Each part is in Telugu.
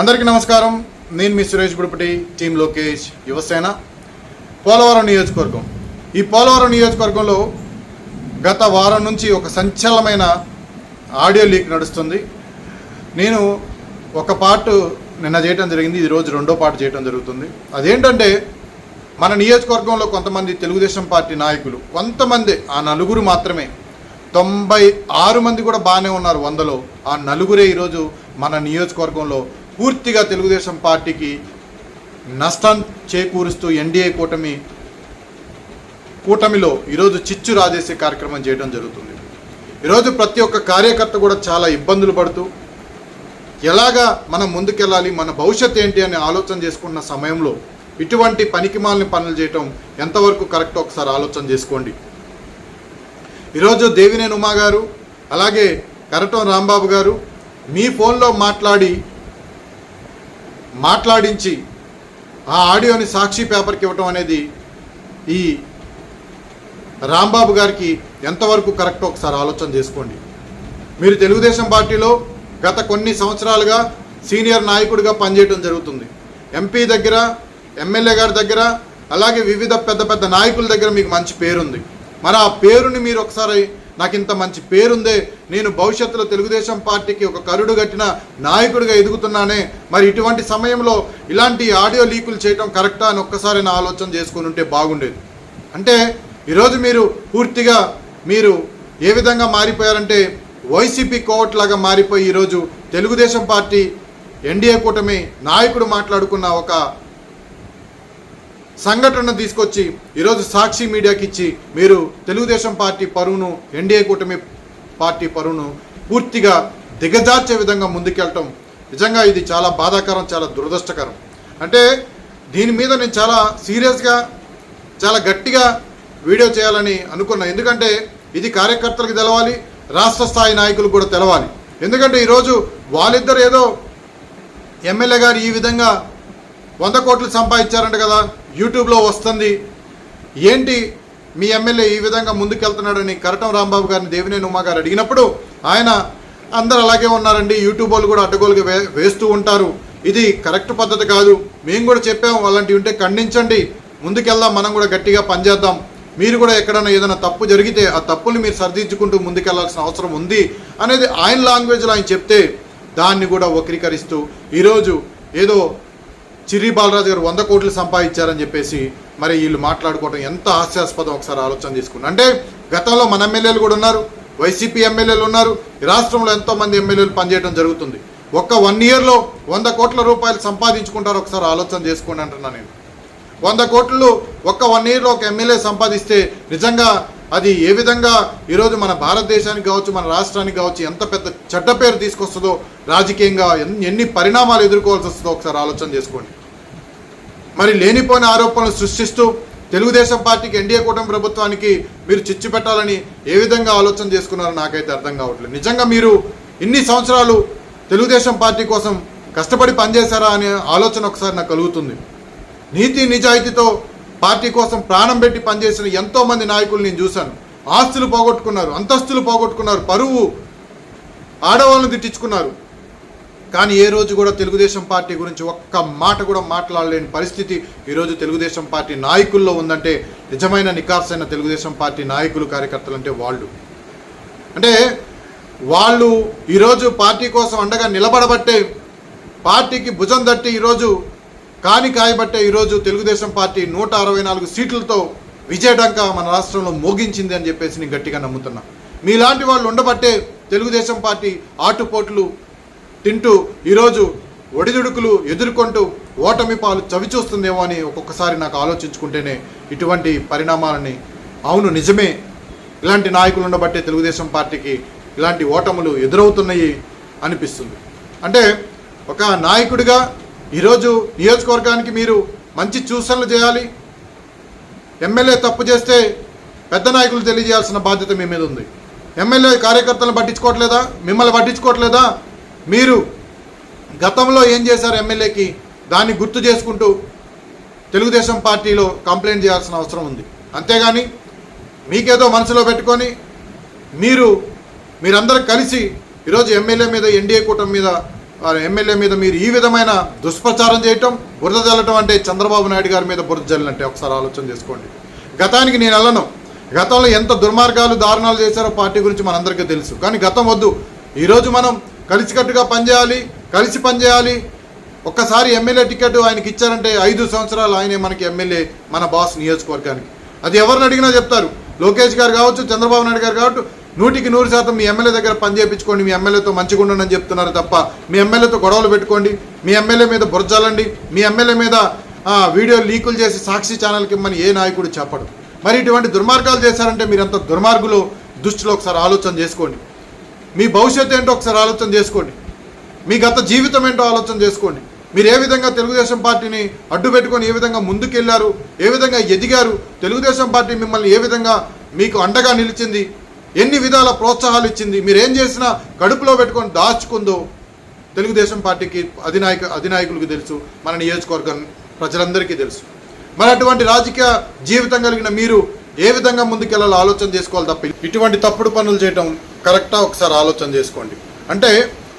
అందరికీ నమస్కారం. నేను మీ సురేష్ గుడిపటి టీం లోకేష్ యువసేన. పోలవరం నియోజకవర్గం. ఈ పోలవరం నియోజకవర్గంలో గత వారం నుంచి ఒక సంచలనమైన ఆడియో లీక్ నడుస్తుంది. నేను ఒక పార్ట్ నిన్న చేయటం జరిగింది ఈ రోజు రెండో పార్ట్ చేయటం జరుగుతుంది. అదేంటంటే మన నియోజకవర్గంలో కొంతమంది తెలుగుదేశం పార్టీ నాయకులు కొంతమంది ఆ నలుగురు మాత్రమే తొంభై ఆరు మంది కూడా బాగానే ఉన్నారు వందలో. ఆ నలుగురే ఈరోజు మన నియోజకవర్గంలో పూర్తిగా తెలుగుదేశం పార్టీకి నష్టం చేకూరుస్తూ ఎన్డీఏ కూటమి కూటమిలో ఈరోజు చిచ్చు రాజేసే కార్యక్రమం చేయడం జరుగుతుంది. ఈరోజు ప్రతి ఒక్క కార్యకర్త కూడా చాలా ఇబ్బందులు పడుతూ ఎలాగా మనం ముందుకెళ్ళాలి మన భవిష్యత్ ఏంటి అని ఆలోచన చేసుకున్న సమయంలో ఇటువంటి పనికిమాలని పనులు చేయటం ఎంతవరకు కరెక్ట్ ఒకసారి ఆలోచన చేసుకోండి. ఈరోజు దేవినేని ఉమా గారు అలాగే కరటం రాంబాబు గారు మీ ఫోన్లో మాట్లాడి మాట్లాడించి ఆ ఆడియోని సాక్షి పేపర్కి ఇవ్వటం అనేది ఈ రాంబాబు గారికి ఎంతవరకు కరెక్ట్ ఒకసారి ఆలోచన చేసుకోండి. మీరు తెలుగుదేశం పార్టీలో గత కొన్ని సంవత్సరాలుగా సీనియర్ నాయకుడిగా పనిచేయడం జరుగుతుంది. ఎంపీ దగ్గర ఎమ్మెల్యే గారి దగ్గర అలాగే వివిధ పెద్ద పెద్ద నాయకుల దగ్గర మీకు మంచి పేరుంది. మరి ఆ పేరుని మీరు ఒకసారి నాకు ఇంత మంచి పేరుందే. నేను భవిష్యత్తులో తెలుగుదేశం పార్టీకి ఒక కరుడు కట్టిన నాయకుడిగా ఎదుగుతున్నానే. మరి ఇటువంటి సమయంలో ఇలాంటి ఆడియో లీకులు చేయడం కరెక్టా అని ఒక్కసారి నా ఆలోచన చేసుకుని ఉంటే బాగుండేది. అంటే ఈరోజు మీరు పూర్తిగా మీరు ఏ విధంగా మారిపోయారంటే వైసీపీ కోవట్లాగా మారిపోయి ఈరోజు తెలుగుదేశం పార్టీ ఎన్డీఏ కూటమి నాయకుడు మాట్లాడుకున్న ఒక సంఘటనను తీసుకొచ్చి ఈరోజు సాక్షి మీడియాకి ఇచ్చి మీరు తెలుగుదేశం పార్టీ పరువును ఎన్డీఏ కూటమి పార్టీ పరువును పూర్తిగా దిగజార్చే విధంగా ముందుకెళ్ళటం నిజంగా ఇది చాలా బాధాకరం చాలా దురదృష్టకరం. అంటే దీని మీద నేను చాలా సీరియస్గా చాలా గట్టిగా వీడియో చేయాలని అనుకున్నా. ఎందుకంటే ఇది కార్యకర్తలకు తెలవాలి రాష్ట్ర స్థాయి నాయకులకు కూడా తెలవాలి. ఎందుకంటే ఈరోజు వాళ్ళిద్దరు ఏదో ఎమ్మెల్యే గారు ఈ విధంగా వంద కోట్లు సంపాదించారంట కదా. యూట్యూబ్లో వస్తుంది. ఏంటి? మీ ఎమ్మెల్యే ఈ విధంగా ముందుకెళ్తున్నాడని కరటం రాంబాబు గారిని దేవినేని ఉమా గారు అడిగినప్పుడు ఆయన అందరు అలాగే ఉన్నారండి యూట్యూబ్ వాళ్ళు కూడా అడ్డగోలుగా వే వేస్తూ ఉంటారు. ఇది కరెక్ట్ పద్ధతి కాదు. మేము కూడా చెప్పాము అలాంటివి ఉంటే ఖండించండి. ముందుకెళ్దాం మనం కూడా గట్టిగా పనిచేద్దాం. మీరు కూడా ఎక్కడైనా ఏదైనా తప్పు జరిగితే ఆ తప్పుని మీరు సరిదిద్దుకుంటూ ముందుకెళ్ళాల్సిన అవసరం ఉంది అనేది ఆయన లాంగ్వేజ్లో ఆయన చెప్తే దాన్ని కూడా వక్రీకరిస్తూ ఈరోజు ఏదో చిరి బాలరాజు గారు వంద కోట్లు సంపాదించారని చెప్పేసి మరి వీళ్ళు మాట్లాడుకోవడం ఎంత హాస్యాస్పదం ఒకసారి ఆలోచన తీసుకుని అంటే గతంలో మన ఎమ్మెల్యేలు కూడా ఉన్నారు వైసీపీ ఎమ్మెల్యేలు ఉన్నారు ఈ రాష్ట్రంలో ఎంతోమంది ఎమ్మెల్యేలు పనిచేయడం జరుగుతుంది. ఒక్క వన్ ఇయర్లో వంద కోట్ల రూపాయలు సంపాదించుకుంటారు ఒకసారి ఆలోచన చేసుకోండి అంటున్నా నేను. వంద కోట్లు ఒక్క వన్ ఇయర్లో ఒక ఎమ్మెల్యే సంపాదిస్తే నిజంగా అది ఏ విధంగా ఈరోజు మన భారతదేశానికి కావచ్చు మన రాష్ట్రానికి కావచ్చు ఎంత పెద్ద చెడ్డ పేరు తీసుకొస్తుందో రాజకీయంగా ఎన్ని పరిణామాలు ఎదుర్కోవాల్సి వస్తుందో ఒకసారి ఆలోచన చేసుకోండి. మరి లేనిపోయిన ఆరోపణలు సృష్టిస్తూ తెలుగుదేశం పార్టీకి ఎన్డీఏ కూటమి ప్రభుత్వానికి మీరు చిచ్చు పెట్టాలని ఏ విధంగా ఆలోచన చేసుకున్నారో నాకైతే అర్థం కావట్లేదు. నిజంగా మీరు ఇన్ని సంవత్సరాలు తెలుగుదేశం పార్టీ కోసం కష్టపడి పనిచేశారా అనే ఆలోచన ఒకసారి నాకు కలుగుతుంది. నీతి నిజాయితీతో పార్టీ కోసం ప్రాణం పెట్టి పనిచేసిన ఎంతో మంది నాయకులు నేను చూశాను. ఆస్తులు పోగొట్టుకున్నారు అంతస్తులు పోగొట్టుకున్నారు పరువు ఆడవాళ్ళని తిట్టించుకున్నారు. కానీ ఏ రోజు కూడా తెలుగుదేశం పార్టీ గురించి ఒక్క మాట కూడా మాట్లాడలేని పరిస్థితి ఈరోజు తెలుగుదేశం పార్టీ నాయకుల్లో ఉందంటే నిజమైన నికార్సైన తెలుగుదేశం పార్టీ నాయకులు కార్యకర్తలు అంటే వాళ్ళు. అంటే వాళ్ళు ఈరోజు పార్టీ కోసం అండగా నిలబడబట్టే పార్టీకి భుజం తట్టి ఈరోజు కాని కాయబట్టే ఈరోజు తెలుగుదేశం పార్టీ నూట అరవై నాలుగు సీట్లతో విజయడంక మన రాష్ట్రంలో మోగించింది అని చెప్పేసి నేను గట్టిగా నమ్ముతున్నా. మీలాంటి వాళ్ళు ఉండబట్టే తెలుగుదేశం పార్టీ ఆటుపోట్లు తింటూ ఈరోజు ఒడిదుడుకులు ఎదుర్కొంటూ ఓటమి పాలు చవిచూస్తుందేమో అని ఒక్కొక్కసారి నాకు ఆలోచించుకుంటేనే ఇటువంటి పరిణామాలని అవును నిజమే. ఇలాంటి నాయకులు ఉండబట్టే తెలుగుదేశం పార్టీకి ఇలాంటి ఓటములు ఎదురవుతున్నాయి అనిపిస్తుంది. అంటే ఒక నాయకుడిగా ఈరోజు నియోజకవర్గానికి మీరు మంచి సూచనలు చేయాలి. ఎమ్మెల్యే తప్పు చేస్తే పెద్ద నాయకులు తెలియజేయాల్సిన బాధ్యత మీ మీద ఉంది. ఎమ్మెల్యే కార్యకర్తలను పట్టించుకోవట్లేదా? మిమ్మల్ని పట్టించుకోవట్లేదా? మీరు గతంలో ఏం చేశారు ఎమ్మెల్యేకి? దాన్ని గుర్తు చేసుకుంటూ తెలుగుదేశం పార్టీలో కంప్లైంట్ చేయాల్సిన అవసరం ఉంది. అంతేగాని మీకేదో మనసులో పెట్టుకొని మీరు మీరందరూ కలిసి ఈరోజు ఎమ్మెల్యే మీద ఎన్డీఏ కూటమి మీద ఎమ్మెల్యే మీద మీరు ఈ విధమైన దుష్ప్రచారం చేయటం బురద జల్లటం అంటే చంద్రబాబు నాయుడు గారి మీద బురద జల్లినట్టే ఒకసారి ఆలోచన చేసుకోండి. గతానికి నేను వెళ్ళను. గతంలో ఎంత దుర్మార్గాలు దారుణాలు చేశారో పార్టీ గురించి మనందరికీ తెలుసు. కానీ గతం వద్దు. ఈరోజు మనం కలిసికట్టుగా పనిచేయాలి కలిసి పనిచేయాలి. ఒక్కసారి ఎమ్మెల్యే టికెట్ ఆయనకి ఇచ్చారంటే ఐదు సంవత్సరాలు ఆయనే మనకి ఎమ్మెల్యే మన బాస్ నియోజకవర్గానికి. అది ఎవరిని అడిగినా చెప్తారు. లోకేష్ గారు కావచ్చు చంద్రబాబు నాయుడు గారు కావచ్చు నూటికి నూరు శాతం మీ ఎమ్మెల్యే దగ్గర పని చేయించుకోండి మీ ఎమ్మెల్యేతో మంచిగా ఉండండి అని చెప్తున్నారు తప్ప మీ ఎమ్మెల్యేతో గొడవలు పెట్టుకోండి మీ ఎమ్మెల్యే మీద బుర్జాలండి మీ ఎమ్మెల్యే మీద వీడియో లీకులు చేసి సాక్షి ఛానల్కి ఇమ్మని ఏ నాయకుడు చెప్పడు. మరి ఇటువంటి దుర్మార్గాలు చేశారంటే మీరంత దుర్మార్గులు దృష్టిలో ఒకసారి ఆలోచన చేసుకోండి. మీ భవిష్యత్తు ఏంటో ఒకసారి ఆలోచన చేసుకోండి. మీ గత జీవితం ఏంటో ఆలోచన చేసుకోండి. మీరు ఏ విధంగా తెలుగుదేశం పార్టీని అడ్డు పెట్టుకొని ఏ విధంగా ముందుకెళ్ళారు ఏ విధంగా ఎదిగారు తెలుగుదేశం పార్టీ మిమ్మల్ని ఏ విధంగా మీకు అండగా నిలిచింది ఎన్ని విధాల ప్రోత్సాహాలు ఇచ్చింది? మీరు ఏం చేసినా కడుపులో పెట్టుకొని దాచుకుందో తెలుగుదేశం పార్టీకి అధినాయక అధినాయకులకు తెలుసు మన నియోజకవర్గం ప్రజలందరికీ తెలుసు. మరి అటువంటి రాజకీయ జీవితం కలిగిన మీరు ఏ విధంగా ముందుకెళ్ళాలో ఆలోచన చేసుకోవాలి తప్ప ఇటువంటి తప్పుడు పనులు చేయటం కరెక్టా? ఒకసారి ఆలోచన చేసుకోండి. అంటే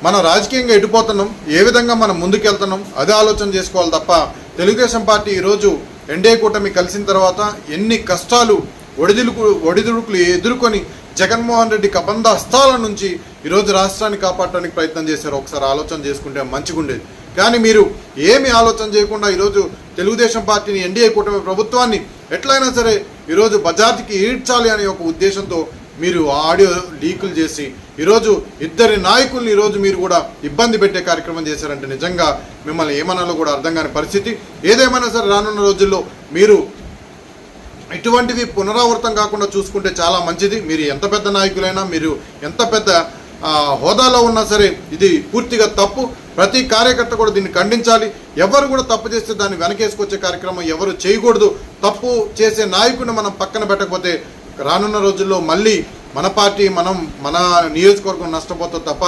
మనం రాజకీయంగా ఎటుపోతున్నాం? ఏ విధంగా మనం ముందుకెళ్తున్నాం? అదే ఆలోచన చేసుకోవాలి తప్ప తెలుగుదేశం పార్టీ ఈరోజు ఎన్డీఏ కూటమి కలిసిన తర్వాత ఎన్ని కష్టాలు ఒడిదుడుకు ఒడిదుడుకులు ఎదుర్కొని జగన్మోహన్ రెడ్డి కబంధ హస్తాల నుంచి ఈరోజు రాష్ట్రాన్ని కాపాడటానికి ప్రయత్నం చేశారు. ఒకసారి ఆలోచన చేసుకుంటే మంచిగుండేది కానీ మీరు ఏమి ఆలోచన చేయకుండా ఈరోజు తెలుగుదేశం పార్టీని ఎన్డీఏ కూటమి ప్రభుత్వాన్ని ఎట్లయినా సరే ఈరోజు బజార్కి ఈడ్చాలి అనే ఒక ఉద్దేశంతో మీరు ఆడియో లీకులు చేసి ఈరోజు ఇద్దరి నాయకుల్ని ఈరోజు మీరు కూడా ఇబ్బంది పెట్టే కార్యక్రమం చేశారంటే నిజంగా మిమ్మల్ని ఏమనాలో కూడా అర్థం కాని పరిస్థితి. ఏదేమైనా సరే రానున్న రోజుల్లో మీరు ఇటువంటివి పునరావృతం కాకుండా చూసుకుంటే చాలా మంచిది. మీరు ఎంత పెద్ద నాయకులైనా మీరు ఎంత పెద్ద హోదాలో ఉన్నా సరే ఇది పూర్తిగా తప్పు. ప్రతి కార్యకర్త కూడా దీన్ని ఖండించాలి. ఎవరు కూడా తప్పు చేస్తే దాన్ని వెనకేసుకొచ్చే కార్యక్రమం ఎవరు చేయకూడదు. తప్పు చేసే నాయకుడిని మనం పక్కన పెట్టకపోతే రానున్న రోజుల్లో మళ్ళీ మన పార్టీ మనం మన నియోజకవర్గం నష్టపోతుంది తప్ప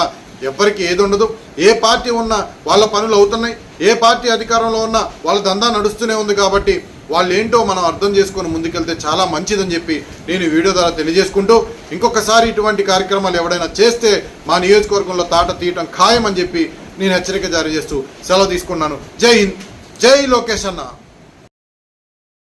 ఎవ్వరికి ఏది ఉండదు. ఏ పార్టీ ఉన్నా వాళ్ళ పనులు అవుతున్నాయి. ఏ పార్టీ అధికారంలో ఉన్నా వాళ్ళ దందా నడుస్తూనే ఉంది కాబట్టి వాళ్ళు ఏంటో మనం అర్థం చేసుకొని ముందుకెళ్తే చాలా మంచిదని చెప్పి నేను వీడియో ద్వారా తెలియజేసుకుంటూ ఇంకొకసారి ఇటువంటి కార్యక్రమాలు ఎవడైనా చేస్తే మా నియోజకవర్గంలో తాట తీయటం ఖాయమని చెప్పి నేను హెచ్చరిక జారీ చేస్తూ సెలవు తీసుకున్నాను. జై హింద్. జై లోకేష్ అన్న.